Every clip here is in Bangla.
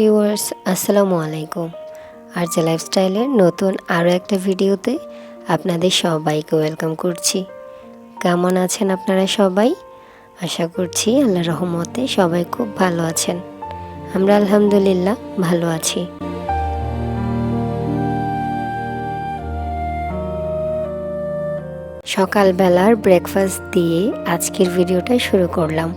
ভিউয়ার্স, আসসালামু আলাইকুম। আর যে লাইফস্টাইলের নতুন আরও একটা ভিডিওতে আপনাদের সবাইকে ওয়েলকাম করছি। কেমন আছেন আপনারা সবাই? আশা করছি আল্লাহ রহমতে সবাই খুব ভালো আছেন। আমরা আলহামদুলিল্লাহ ভালো আছি। সকালবেলার ব্রেকফাস্ট দিয়ে আজকের ভিডিওটা শুরু করলাম।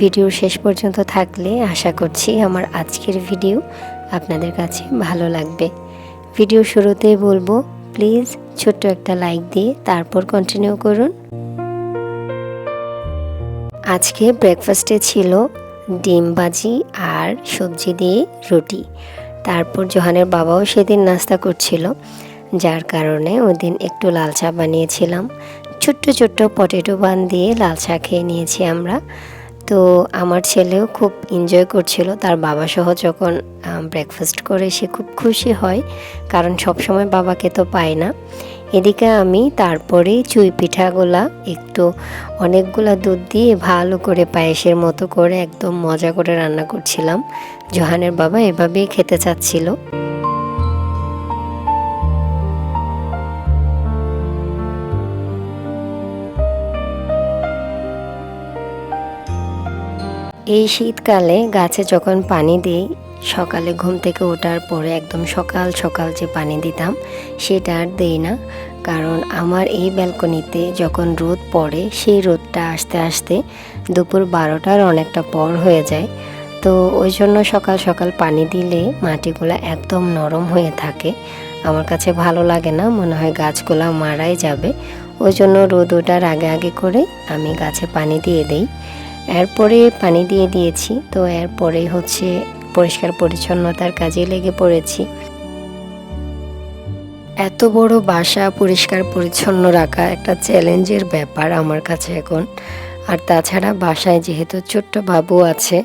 ভিডিও শেষ পর্যন্ত থাকলে আশা করছি আমার আজকের ভিডিও আপনাদের কাছে ভালো লাগবে। ভিডিও শুরুতেই বলব, প্লিজ ছোট্ট একটা লাইক দিয়ে তারপর কন্টিনিউ করুন। আজকে ব্রেকফাস্টে ছিল ডিম ভাজি আর সবজি দিয়ে রুটি। তারপর জোহানের বাবাও সেদিন নাস্তা করছিল, যার কারণে ওই দিন একটু লাল চা বানিয়েছিলাম। ছোট্ট ছোট্ট পটেটো বান দিয়ে লাল চা খেয়ে নিয়েছি আমরা। তো আমার ছেলেও খুব এনজয় করছিল। তার বাবা সহ যখন ব্রেকফাস্ট করে সে খুব খুশি হয়, কারণ সবসময় বাবাকে তো পায় না। এদিকে আমি তারপরে চুই পিঠাগুলা একটু অনেকগুলা দুধ দিয়ে ভালো করে পায়েসের মতো করে একদম মজা করে রান্না করছিলাম। জোহানের বাবা এভাবেই খেতে চাচ্ছিল। এই শীতকালে গাছে যখন পানি দিই, সকালে ঘুম থেকে ওঠার পরে একদম সকাল সকাল যে পানি দিতাম, সেটা আর দেই না। কারণ আমার এই ব্যালকনিতে যখন রোদ পড়ে, সেই রোদটা আসতে আসতে দুপুর বারোটার অনেকটা পর হয়ে যায়। তো ওই জন্য সকাল সকাল পানি দিলে মাটিগুলো একদম নরম হয়ে থাকে। আমার কাছে ভালো লাগে না, মনে হয় গাছগুলো মারাই যাবে। ওই জন্য রোদ ওঠার আগে আগে করে আমি গাছে পানি দিয়ে দিই। এরপরে পানি দিয়ে দিয়েছি। তো এরপরে হচ্ছে পরিষ্কার পরিচ্ছন্নতার কাজে লেগে পড়েছি। এত বড় বাসা পরিষ্কার পরিচ্ছন্ন রাখা একটা চ্যালেঞ্জের ব্যাপার আমার কাছে এখন। আর তাছাড়া বাসায় যেহেতু ছোট্ট বাবু আছে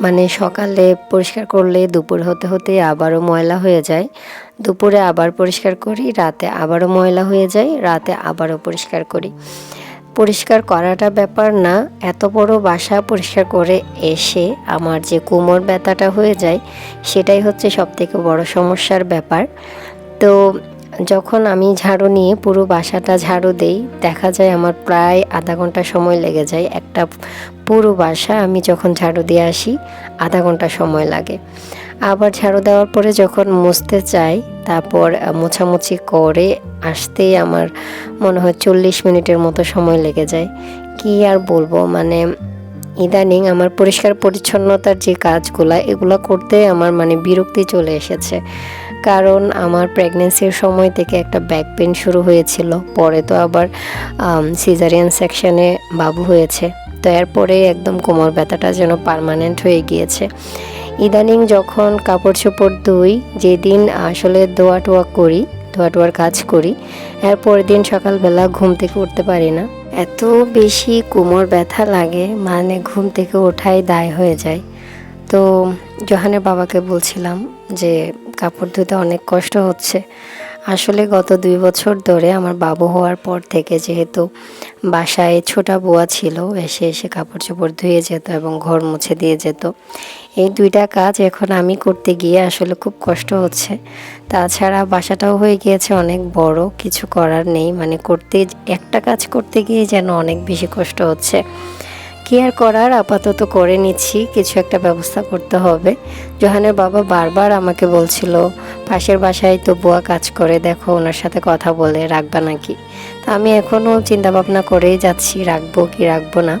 মানে সকালে পরিষ্কার করলে দুপুর হতে হতে আবারও ময়লা হয়ে যায়। দুপুরে আবার পরিষ্কার করি, রাতে আবারও ময়লা হয়ে যায়, রাতে আবারও পরিষ্কার করি। পরিষ্কার করাটা ব্যাপার না, এত বড় বাসা পরিষ্কার করে এসে আমার যে কোমর ব্যথাটা হয়ে যায়, সেটাই হচ্ছে সবথেকে বড় সমস্যার ব্যাপার। তো যখন আমি ঝাড়ু নিয়ে পুরো বাসাটা ঝাড়ু দেই, দেখা যায় আমার প্রায় আধা ঘণ্টা সময় লেগে যায় একটা পুরো বাসা আমি যখন ঝাড়ু দিয়ে আসি, আধা ঘণ্টা সময় লাগে। আবার ঝাড়ু দেওয়ার পরে যখন মুছতে চাই, তারপর মোছামুছি করে আসতেই আমার মনে হয় চল্লিশ মিনিটের মতো সময় লেগে যায়। কি আর বলব মানে ইদানিং আমার পরিষ্কার পরিচ্ছন্নতার যে কাজগুলো, এগুলো করতে আমার মানে বিরক্তি চলে এসেছে। কারণ আমার প্রেগনেন্সির সময় থেকে একটা ব্যাক পেন শুরু হয়েছিল, পরে তো আবার সিজারিয়ান সেকশনে বাবু হয়েছে। তো এরপরে একদম কোমর ব্যথাটা যেন পারমানেন্ট হয়ে গিয়েছে। ইদানিং যখন কাপড় চোপড় ধুই, যেদিন আসলে দোয়া টোয়া করি ধোয়া টোয়ার কাজ করি, এর পরের দিন সকালবেলা ঘুম থেকে উঠতে পারি না। এত বেশি কোমর ব্যথা লাগে মানে ঘুম থেকে ওঠাই দায় হয়ে যায়। তো জহানের বাবাকে বলছিলাম যে, কাপড় ধুতে অনেক কষ্ট হচ্ছে। আসলে গত দুই বছর ধরে আমার বাবু হওয়ার পর থেকে যেহেতু বাসায় ছোটা বুয়া ছিল, এসে এসে কাপড় চোপড় ধুয়ে যেত এবং ঘর মুছে দিয়ে যেত। এই দুইটা কাজ এখন আমি করতে গিয়ে আসলে খুব কষ্ট হচ্ছে। তাছাড়া বাসাটাও হয়ে গিয়েছে অনেক বড়, কিছু করার নেই। মানে করতে, একটা কাজ করতে গিয়ে যেন অনেক বেশি কষ্ট হচ্ছে। কি আর করার? আপাতত করে নিচ্ছি। কিছু একটা ব্যবস্থা করতে হবে। জোহানের বাবা বারবার আমাকে বলছিল পাশের বাসায় তো বুয়া কাজ করে, দেখো ওনার সাথে কথা বলে রাখবা নাকি? তা আমি এখনও চিন্তা ভাবনা করেই যাচ্ছি, রাখব কি রাখব না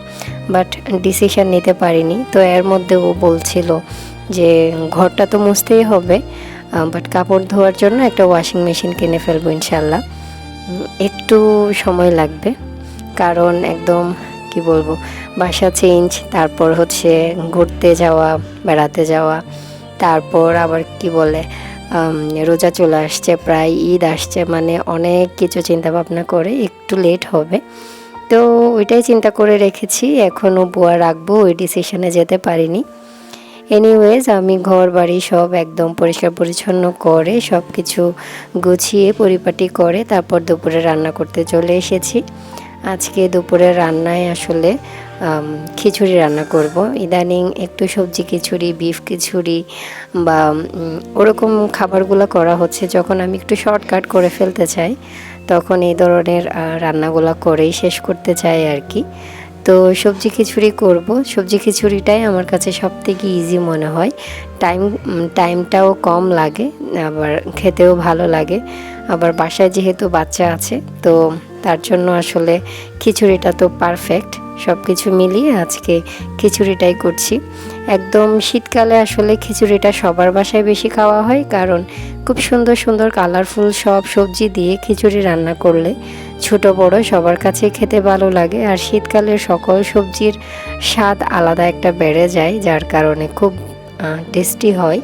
বাট ডিসিশন নিতে পারিনি। তো এর মধ্যে ও বলছিল যে ঘরটা তো মুছতেই হবে বাট কাপড় ধোয়ার জন্য একটা ওয়াশিং মেশিন কিনে ফেলব ইনশাল্লাহ একটু সময় লাগবে, কারণ একদম কি বলব, বাসা চেঞ্জ তারপর হচ্ছে ঘুরতে যাওয়া, বেড়াতে যাওয়া, তারপর আবার কি বলে রোজা চলে আসছে, প্রায় ঈদ আসছে মানে অনেক কিছু চিন্তা ভাবনা করে একটু লেট হবে। তো ওইটাই চিন্তা করে রেখেছি, এখনও বুয়া রাখব, ওই ডিসিশনে যেতে পারিনি। এনিওয়েজ আমি ঘর বাড়ি সব একদম পরিষ্কার পরিচ্ছন্ন করে সব কিছু গুছিয়ে পরিপাটি করে তারপর দুপুরে রান্না করতে চলে এসেছি। আজকে দুপুরে রান্নায় আসলে খিচুড়ি রান্না করব। ইদানিং একটু সবজি খিচুড়ি, বিফ খিচুড়ি বা ওরকম খাবারগুলো করা হচ্ছে। যখন আমি একটু শর্টকাট করে ফেলতে চাই, তখন এই ধরনের রান্নাগুলো করেই শেষ করতে চাই আর কি। তো সবজি খিচুড়ি করব। সবজি খিচুড়িটাই আমার কাছে সব থেকে ইজি মনে হয়। টাইম টাইমটাও কম লাগে, আবার খেতেও ভালো লাগে। আবার বাসায় যেহেতু বাচ্চা আছে, তো তার জন্য আসলে খিচুড়িটা তো পারফেক্ট সব কিছু মিলিয়ে আজকে খিচুড়িটাই করছি। একদম শীতকালে আসলে খিচুড়িটা সবার বাসায় বেশি খাওয়া হয়, কারণ খুব সুন্দর সুন্দর কালারফুল সব সবজি দিয়ে খিচুড়ি রান্না করলে ছোট বড় সবার কাছে খেতে ভালো লাগে। আর শীতকালে সকল সবজির স্বাদ আলাদা একটা বেড়ে যায়, যার কারণে খুব টেস্টি হয়।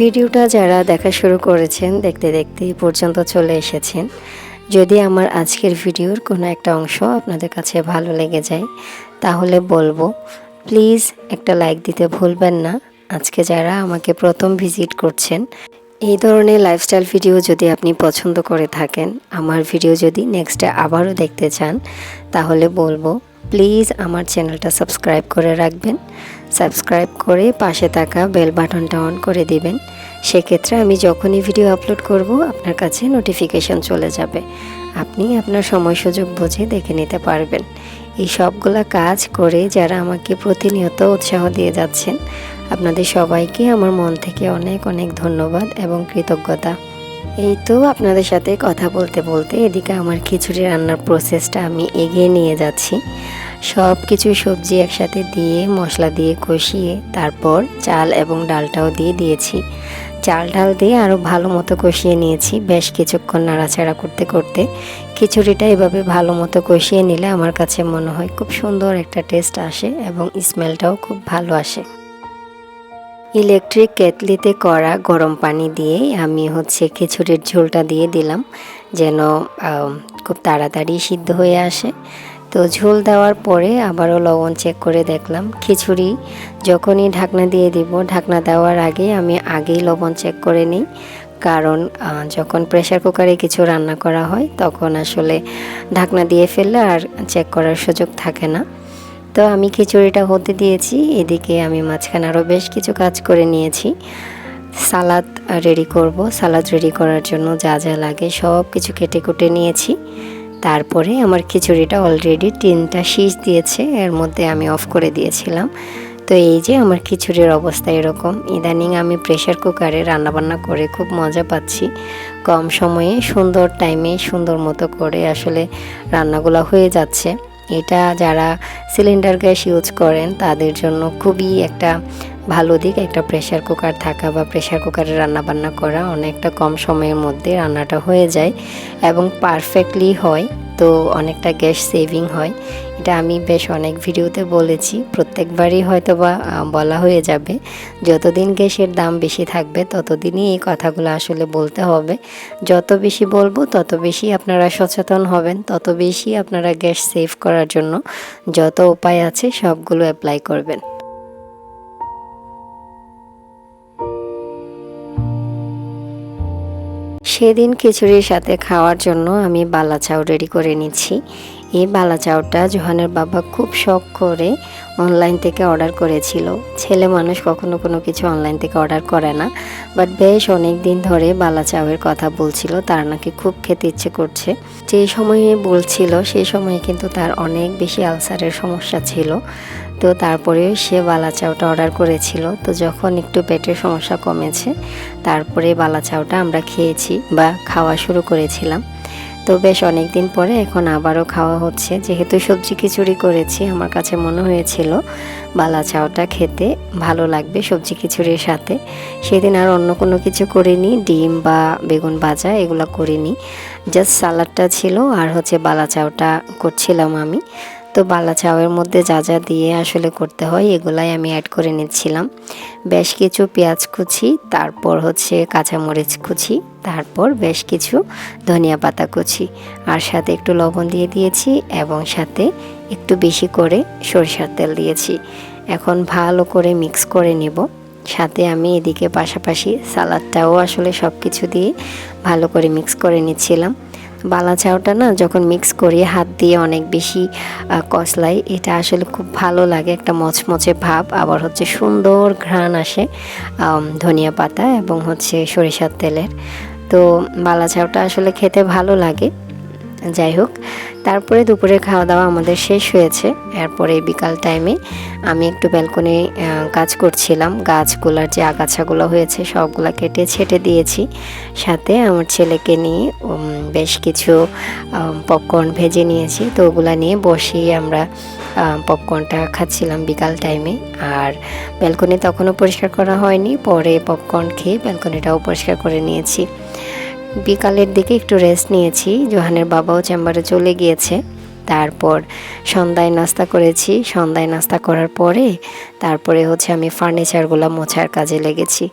ভিডিওটা যারা দেখা শুরু করেছেন, দেখতে দেখতে পর্যন্ত চলে এসেছেন। যদি আমার আজকের ভিডিওর কোনো একটা অংশ আপনাদের কাছে ভালো লেগে যায়, তাহলে বলব প্লিজ একটা লাইক দিতে ভুলবেন না। আজকে যারা আমাকে প্রথম ভিজিট করছেন এই ধরনের লাইফস্টাইল ভিডিও যদি আপনি পছন্দ করে থাকেন, আমার ভিডিও যদি নেক্সটে আবারও দেখতে চান, তাহলে বলব প্লিজ আমার চ্যানেলটা সাবস্ক্রাইব করে রাখবেন। সাবস্ক্রাইব করে পাশে থাকা বেল বাটনটা অন করে দিবেন। সেক্ষেত্রে আমি যখনই ভিডিও আপলোড করব, আপনার কাছে নোটিফিকেশন চলে যাবে। আপনি আপনার সময় সুযোগ বুঝে দেখে নিতে পারবেন। এই সবগুলা কাজ করে যারা আমাকে প্রতিনিয়ত উৎসাহ দিয়ে যাচ্ছেন, আপনাদের সবাইকে আমার মন থেকে অনেক অনেক ধন্যবাদ এবং কৃতজ্ঞতা। এই তো আপনাদের সাথে কথা বলতে বলতে এদিকে আমার খিচুড়ি রান্নার প্রসেসটা আমি এগিয়ে নিয়ে যাচ্ছি। সব কিছু সবজি একসাথে দিয়ে, মশলা দিয়ে কষিয়ে, তারপর চাল এবং ডালটাও দিয়ে দিয়েছি। চাল ডাল দিয়ে আরও ভালো মতো কষিয়ে নিয়েছি, বেশ কিছুক্ষণ নাড়াচাড়া করতে করতে। খিচুড়িটা এভাবে ভালো মতো কষিয়ে নিলে আমার কাছে মনে হয় খুব সুন্দর একটা টেস্ট আসে এবং স্মেলটাও খুব ভালো আসে। ইলেকট্রিক কেটলিতে করা গরম পানি দিয়ে আমি হচ্ছে খিচুড়ির ঝোলটা দিয়ে দিলাম যেন খুব তাড়াতাড়ি সিদ্ধ হয়ে আসে। তো ঝোল দেওয়ার পরে আবারও লবণ চেক করে দেখলাম। খিচুড়ি যখনই ঢাকনা দিয়ে দিব, ঢাকনা দেওয়ার আগে আমি আগেই লবণ চেক করে নিই। কারণ যখন প্রেসার কুকারে কিছু রান্না করা হয়, তখন আসলে ঢাকনা দিয়ে ফেললে আর চেক করার সুযোগ থাকে না। তো আমি খিচুড়িটা হতে দিয়েছি, এদিকে আমি মাঝখানে আরও বেশ কিছু কাজ করে নিয়েছি। সালাদ রেডি করব, সালাদ রেডি করার জন্য যা যা লাগে সব কিছু কেটে কুটে নিয়েছি। তারপরে আমার খিচুড়িটা অলরেডি তিনটা শীষ দিয়েছে, এর মধ্যে আমি অফ করে দিয়েছিলাম। তো এই যে আমার খিচুড়ির অবস্থা এরকম। ইদানিং আমি প্রেশার কুকারে রান্নাবান্না করে খুব মজা পাচ্ছি। কম সময়ে, সুন্দর টাইমে সুন্দর মতো করে আসলে রান্নাগুলো হয়ে যাচ্ছে। এটা যারা সিলিন্ডার গ্যাস ইউজ করেন, তাদের জন্য খুবই একটা ভালো দিক, একটা প্রেশার কুকার থাকা বা প্রেশার কুকারে রান্নাবান্না করা। অনেকটা কম সময়ের মধ্যে রান্নাটা হয়ে যায় এবং পারফেক্টলি হয়। তো অনেকটা গ্যাস সেভিং হয়। এটা আমি বেশ অনেক ভিডিওতে বলেছি। প্রত্যেকবারই হয়তো বা বলা হয়ে যাবে। যতদিন গ্যাসের দাম বেশি থাকবে, ততদিনই এই কথাগুলো আসলে বলতে হবে। যত বেশি বলব, তত বেশি আপনারা সচেতন হবেন, তত বেশি আপনারা গ্যাস সেভ করার জন্য যত উপায় আছে, সবগুলো অ্যাপ্লাই করবেন। সেদিন খিচুড়ির সাথে খাওয়ার জন্য আমি বালা চাউ রেডি করে নিচ্ছি। এই বালা চাউটা জোহানের বাবা খুব শখ করে অনলাইন থেকে অর্ডার করেছিল। ছেলে মানুষ কখনো কোনো কিছু অনলাইন থেকে অর্ডার করে না। বাট বেশ অনেক দিন ধরে বালা চাউয়ের কথা বলছিল, তার নাকি খুব খেতে ইচ্ছে করছে। যে সময়ে বলছিল সেই সময়ে কিন্তু তার অনেক বেশি আলসারের সমস্যা ছিল। তো তারপরে সে বালা চাউটা অর্ডার করেছিল। তো যখন একটু পেটের সমস্যা কমেছে, তারপরে বালা চাউটা আমরা খেয়েছি বা খাওয়া শুরু করেছিলাম। তো বেশ অনেক দিন পরে এখন আবারও খাওয়া হচ্ছে। যেহেতু সবজি খিচুড়ি করেছি, আমার কাছে মনে হয়েছিল বালা চাওটা খেতে ভালো লাগবে সবজি খিচুড়ির সাথে। সেদিন আর অন্য কোনো কিছু করিনি, ডিম বা বেগুন ভাজা এগুলো করিনি। জাস্ট সালাডটা ছিল আর হচ্ছে বালা চাওটা করছিলাম আমি। তো বালা চাউয়ের মধ্যে যা যা দিয়ে আসলে করতে হয়, এগুলাই আমি অ্যাড করে নিচ্ছিলাম। বেশ কিছু পেঁয়াজ কুচি, তারপর হচ্ছে কাঁচামরিচ কুচি, তারপর বেশ কিছু ধনিয়া পাতা কুচি। আর সাথে একটু লবণ দিয়ে দিয়েছি এবং সাথে একটু বেশি করে সরিষার তেল দিয়েছি। এখন ভালো করে মিক্স করে নেব। সাথে আমি এদিকে পাশাপাশি সালাদটাও আসলে সব কিছু দিয়ে ভালো করে মিক্স করে নিচ্ছিলাম। বালা চাউটা না যখন মিক্স করি, হাত দিয়ে অনেক বেশি কষলাই, এটা আসলে খুব ভালো লাগে, একটা মচমচে ভাব। আবার হচ্ছে সুন্দর ঘ্রাণ আসে ধনিয়া পাতা এবং হচ্ছে সরিষার তেলের। তো বালা চাউটা আসলে খেতে ভালো লাগে। যাই হোক, তারপরে দুপুরে খাওয়া দাওয়া আমাদের শেষ হয়েছে। এরপরে বিকাল টাইমে আমি একটু ব্যালকনি কাজ করছিলাম। গাছগুলার যে আগাছাগুলো হয়েছে, সবগুলো কেটে ছেটে দিয়েছি। সাথে আমার ছেলেকে নিয়ে বেশ কিছু পপকর্ন ভেজে নিয়েছি। তো ওগুলা নিয়ে বসেই আমরা পপকর্নটা খাচ্ছিলাম বিকাল টাইমে আর ব্যালকনি তখনও পরিষ্কার করা হয়নি। পরে পপকর্ন খেয়ে ব্যালকনিটাও পরিষ্কার করে নিয়েছি। বিকালের দিকে একটু রেস্ট নিয়েছি। জোহানের বাবাও চেম্বারে চলে গিয়েছে। তারপর সন্ধ্যায় নাস্তা করেছি। সন্ধ্যায় নাস্তা করার পরে তারপরে হচ্ছে আমি ফার্নিচারগুলো মোছার কাজে লেগেছি।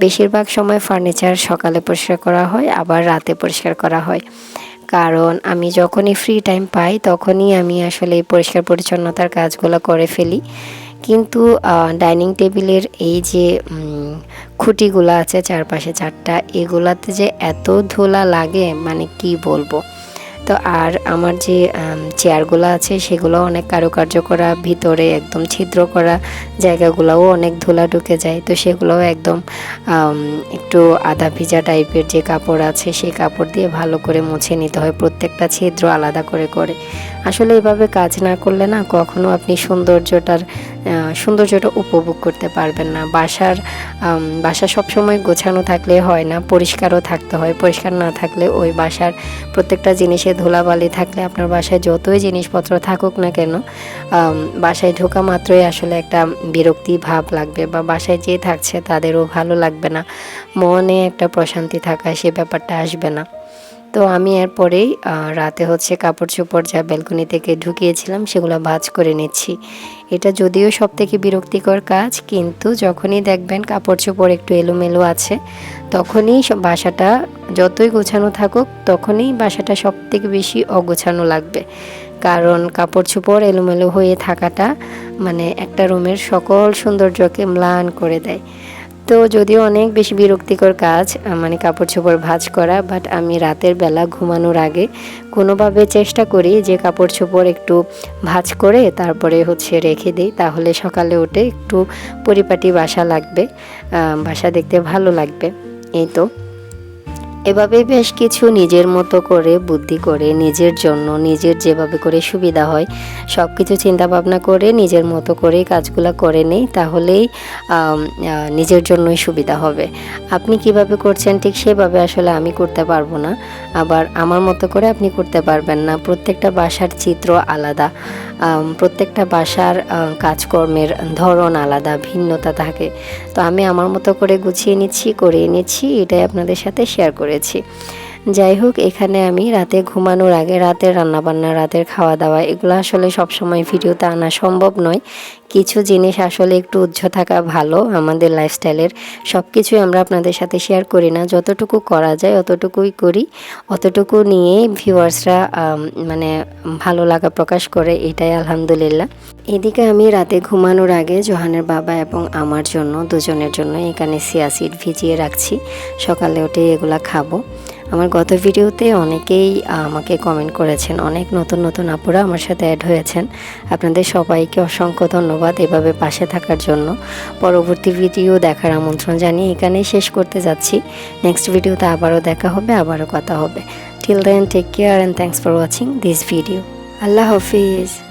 বেশিরভাগ সময় ফার্নিচার সকালে পরিষ্কার করা হয়, আবার রাতে পরিষ্কার করা হয়। কারণ আমি যখনই ফ্রি টাইম পাই, তখনই আমি আসলে এই পরিষ্কার পরিচ্ছন্নতার কাজগুলো করে ফেলি। কিন্তু ডাইনিং টেবিলের এই যে খুঁটিগুলো আছে চারপাশে চারটা, এগুলাতে যে এত ধুলা লাগে মানে কি বলব? তো আর আমার যে চেয়ারগুলো আছে, সেগুলো অনেক কারুকার্য করা, ভিতরে একদম ছিদ্র করা জায়গাগুলোও অনেক ধুলা ঢুকে যায়। তো সেগুলোও একদম একটু আধা ভিজা টাইপের যে কাপড় আছে, সেই কাপড় দিয়ে ভালো করে মুছে নিতে হয়। প্রত্যেকটা ছিদ্র আলাদা করে করে। আসলে এভাবে কাজ না করলে না কখনো আপনি সৌন্দর্যটার সৌন্দর্যটা উপভোগ করতে পারবেন না। বাসার বাসা সবসময় গোছানো থাকলে হয় না, পরিষ্কারও থাকতে হয়। পরিষ্কার না থাকলে ওই বাসার প্রত্যেকটা জিনিসে ধুলাবালি থাকলে আপনার বাসায় যতই জিনিসপত্র থাকুক না কেন বাসায় ঢোকা মাত্রই আসলে একটা বিরক্তি ভাব লাগবে বা বাসায় যে থাকছে তাদেরও ভালো লাগবে না। মনে একটা প্রশান্তি থাকায় সে ব্যাপারটা আসবে না। তো আমি এরপরেই রাতে হচ্ছে কাপড় চোপড় যা ব্যালকনি থেকে ঢুকিয়েছিলাম সেগুলো ভাজ করে নিচ্ছি। এটা যদিও সব থেকে বিরক্তিকর কাজ, কিন্তু যখনই দেখবেন কাপড় চোপড় একটু এলোমেলো আছে, তখনই বাসাটা যতই গোছানো থাকুক, তখনই বাসাটা সব থেকে বেশি অগোছানো লাগবে। কারণ কাপড় চোপড় এলোমেলো হয়ে থাকাটা মানে একটা রুমের সকল সৌন্দর্যকে ম্লান করে দেয়। তো যদিও অনেক বেশি বিরক্তিকর কাজ মানে কাপড় চোপড় ভাজ করা বাট আমি রাতের বেলা ঘুমানোর আগে কোনোভাবে চেষ্টা করি যে কাপড় চোপড় একটু ভাজ করে তারপরে হচ্ছে রেখে দিই। তাহলে সকালে উঠে একটু পরিপাটি বাসা লাগবে বাসা দেখতে ভালো লাগবে। এই তো। এভাবে বেশ কিছু নিজের মতো করে বুদ্ধি করে, নিজের জন্য, নিজের যেভাবে করে সুবিধা হয় সব কিছু চিন্তা ভাবনা করে, নিজের মতো করে কাজগুলো করে নেই, তাহলেই নিজের জন্যই সুবিধা হবে। আপনি কীভাবে করছেন ঠিক সেভাবে আসলে আমি করতে পারব না। আবার আমার মতো করে আপনি করতে পারবেন না। প্রত্যেকটা বাসার চিত্র আলাদা। প্রত্যেকটা বাসার কাজকর্মের ধরন আলাদা, ভিন্নতা থাকে। তো আমি আমার মতো করে গুছিয়ে নিচ্ছি করে এনেছি এটাই আপনাদের সাথে শেয়ার করেছি। যাই হোক, এখানে আমি রাতে ঘুমানোর আগে, রাতের রান্নাবান্না, রাতের খাওয়া দাওয়া এগুলো আসলে সবসময় ভিডিওতে আনা সম্ভব নয়। কিছু জিনিস আসলে একটু উজ্জ্ব থাকা ভালো, আমাদের লাইফস্টাইলের সব কিছুই আমরা আপনাদের সাথে শেয়ার করি না। যতটুকু করা যায়, অতটুকুই করি। অতটুকু নিয়েই ভিউয়ার্সরা মানে ভালো লাগা প্রকাশ করে, এটাই আলহামদুলিল্লাহ। এদিকে আমি রাতে ঘুমানোর আগে জোহানের বাবা এবং আমার জন্য, দুজনের জন্য এখানে সিয়াসিড ভিজিয়ে রাখছি। সকালে উঠে এগুলা খাব। আমার গত ভিডিওতে অনেকেই আমাকে কমেন্ট করেছেন। অনেক নতুন নতুন আপুরা আমার সাথে অ্যাড হয়েছেন। আপনাদের সবাইকে অসংখ্য ধন্যবাদ এভাবে পাশে থাকার জন্য। পরবর্তী ভিডিও দেখার আমন্ত্রণ জানিয়ে এখানেই শেষ করতে যাচ্ছি। নেক্সট ভিডিওতে আবারও দেখা হবে, আবারও কথা হবে। Till then take care and thanks for watching this video Allah Hafiz.